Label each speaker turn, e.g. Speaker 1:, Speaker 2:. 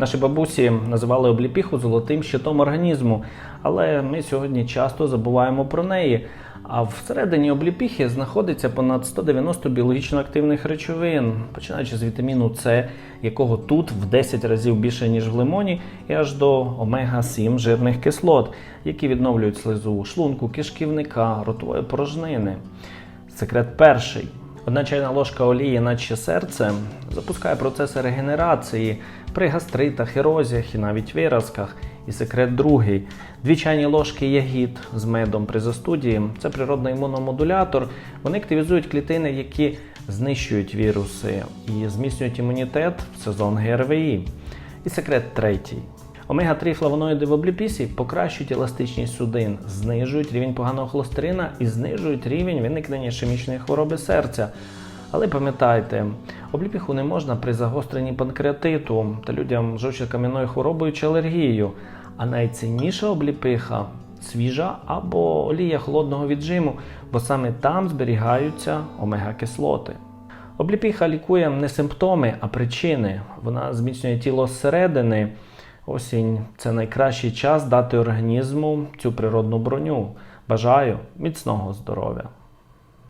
Speaker 1: Наші бабусі називали обліпіху золотим щитом організму, але ми сьогодні часто забуваємо про неї. А всередині обліпіхи знаходиться понад 190 біологічно активних речовин, починаючи з вітаміну С, якого тут в 10 разів більше, ніж в лимоні, і аж до омега-7 жирних кислот, які відновлюють слизу шлунку, кишківника, ротової порожнини. Секрет перший. Одна чайна ложка олії, наче серце, запускає процеси регенерації при гастритах, ерозіях і навіть виразках. І секрет другий. Дві чайні ложки ягід з медом при застуді це природний імуномодулятор. Вони активізують клітини, які знищують віруси і зміцнюють імунітет в сезон ГРВІ. І секрет третій. Омега-3 флавоноїди в обліпісі покращують еластичність судин, знижують рівень поганого холестерина і знижують рівень виникнення ішемічної хвороби серця. Але пам'ятайте, обліпіху не можна при загостренні панкреатиту та людям з жовчокам'яною хворобою чи алергією. А найцінніша обліпиха свіжа або олія холодного віджиму, бо саме там зберігаються омега-кислоти. Обліпіха лікує не симптоми, а причини. Вона зміцнює тіло зсередини. Осінь це найкращий час дати організму цю природну броню. Бажаю міцного здоров'я!